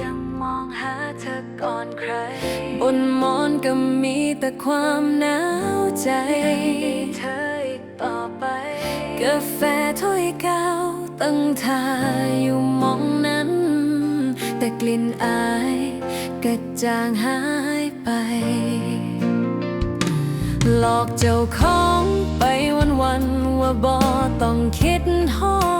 ยังมองหาเธอก่อนใคร บนหมอนก็มีแต่ความหนาวใจเธออีกต่อไป กาแฟถ้วยเก่าตั้งทาอยู่หมองนั้น แต่กลิ่นอายกระจางหายไป หลอกเจ้าของไปวันวันๆว่าบอต้องคิดฮอ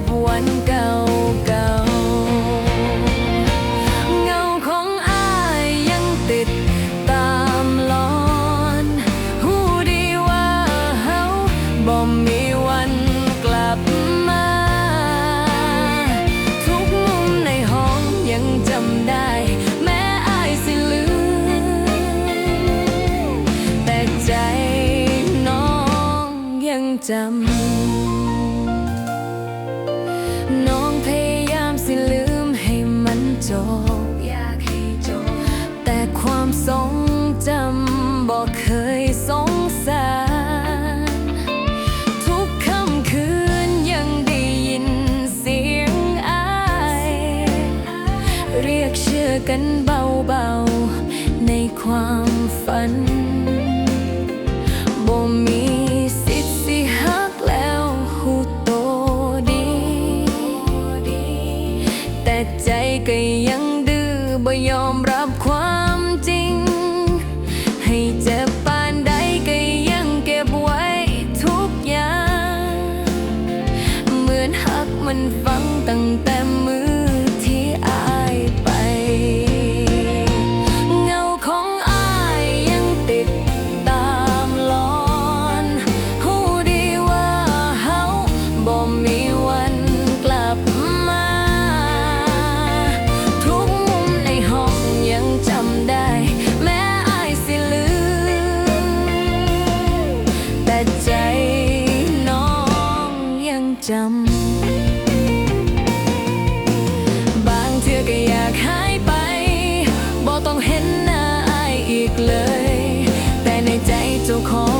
กับวันเก่าเก่าเงาของอายยังติดตามลอนหูดีว่าเฮาบ่มีวันกลับมา ทุกมุมในห้องยังจำได้ แม้อายสิลืมแต่ใจน้องยังจำ เชื่อกันเบาๆ ในความฝันบ่มีสิทธิ์สิฮักแล้วหูโตดี แต่ใจก็ยังดื้อบ่ยอมรับ ใจน้องยังจำ บางเธอก็อยากหายไปบ่ต้องเห็นหน้าอายอีกเลย แต่ในใจเจ้าของ